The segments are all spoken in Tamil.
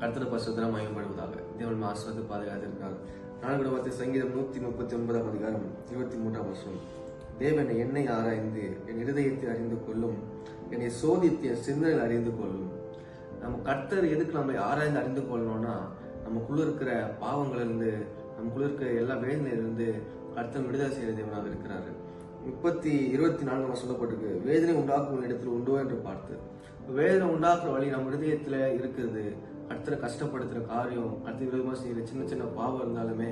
கர்த்தர பசுத்தரம் மயப்படுவதாக தேவன் ஆசிரியத்தை பாதுகாத்திருக்கிறார். நான்கு பத்து சங்கீதம் நூத்தி முப்பத்தி ஒன்பதாம் அதிகாரம் இருபத்தி மூன்றாம் வருஷம் தேவன் என்னை ஆராய்ந்து என் இருதயத்தை அறிந்து கொள்ளும் என்னை சோதித்து என் சிந்தனையில் அறிந்து கொள்ளும். நம்ம கர்த்தர் எதுக்கு நம்மை ஆராய்ந்து அறிந்து கொள்ளணும்னா நமக்குள்ள இருக்கிற பாவங்களிலிருந்து நமக்குள்ள இருக்கிற எல்லா வேதனையிலிருந்து அடுத்த விடுதலை செய்கிற தேவனாக இருக்கிறாரு. முப்பத்தி இருபத்தி நான்கு சொல்லப்பட்டிருக்கு. வேதனை உண்டாக்கும் இடத்துல உண்டோ என்று பார்த்து. வேதனை உண்டாக்குற வழி நம்ம ஹிருதயத்தில் இருக்குது கர்த்தரை கஷ்டப்படுத்துற காரியம் கர்த்தர் விரோதமா செய்யற சின்ன சின்ன பாவம் இருந்தாலுமே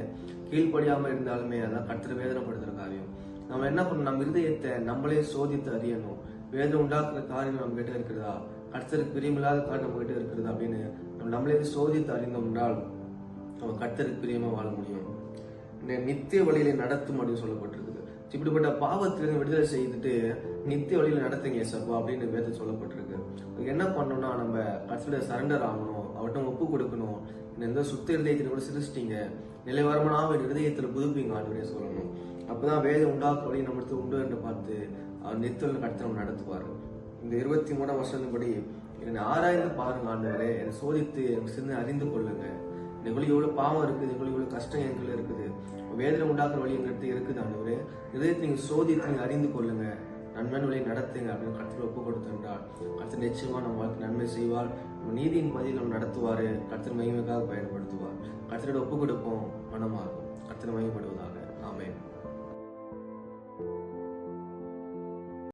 கீழ்ப்படியாம இருந்தாலுமே அதான் கர்த்தரை வேதனைப்படுத்துற காரியம். நம்ம என்ன பண்ணணும்? நம்ம இருதயத்தை நம்மளே சோதித்து அறியணும். வேதனை உண்டாக்குற காரியம் நம்ம கிட்ட இருக்கிறதா? கர்த்தருக்கு பிரியமில்லாத காரியம் நம்ம கிட்ட இருக்கிறதா அப்படின்னு நம்ம நம்மளே சோதித்து அறிந்தோம் என்றால் நம்ம கத்தருக்கு பிரியமா வாழ முடியும். நித்திய வழியில நடத்தும் அப்படின்னு சொல்லப்பட்டிருக்குது. இப்படிப்பட்ட பாவத்திலிருந்து விடுதலை செய்துட்டு நித்திய வழியில நடத்துங்க ஏசப்பா அப்படின்னு வேதம் சொல்லப்பட்டிருக்கு. என்ன பண்ணணும்னா நம்ம கட்சியில சரண்டர் ஆகணும். அவர்கிட்ட ஒப்பு கொடுக்கணும். எந்த சுத்த இருதயத்தில் கூட சிரிச்சிட்டீங்க நிலைவரமான என் இருதயத்துல புதுப்பிங்க ஆண்டு சொல்லணும். அப்பதான் வேதம் உண்டாக்க வழி நம்மளுக்கு உண்டு என்று பார்த்து அவர் நித்திய கர்த்தர் நம்ம நடத்துவார். இந்த இருபத்தி மூணாம் வருஷத்தின்படி என்னை ஆராய்ந்து பாருங்க ஆண்டவரே. என்னை சோதித்து எனக்கு சிந்தனை அறிந்து கொள்ளுங்க. எங்களுக்கு எவ்வளோ பாவம் இருக்குது எங்களுக்கு எவ்வளோ கஷ்டம் எங்களுக்கு இருக்குது. வேதனை உண்டாக்குற வழி எங்கிட்ட இருக்குது ஆண்டவரே. இதயத்தை நீங்க சோதித்து நீங்க அறிந்து கொள்ளுங்க. நன்மையான வழியை நடத்துங்க அப்படின்னு கருத்தில் ஒப்பு கொடுத்திருந்தால் கருத்து நிச்சயமா நம்ம வாழ்க்கை நன்மை செய்வார். நம்ம நீதியின் பதில் நம்ம நடத்துவாரு. கருத்து மகிமைக்காக பயன்படுத்துவார். கருத்தரோட ஒப்பு கொடுப்போம். மனமாகும். கருத்து மகிமைப்படுவதாக.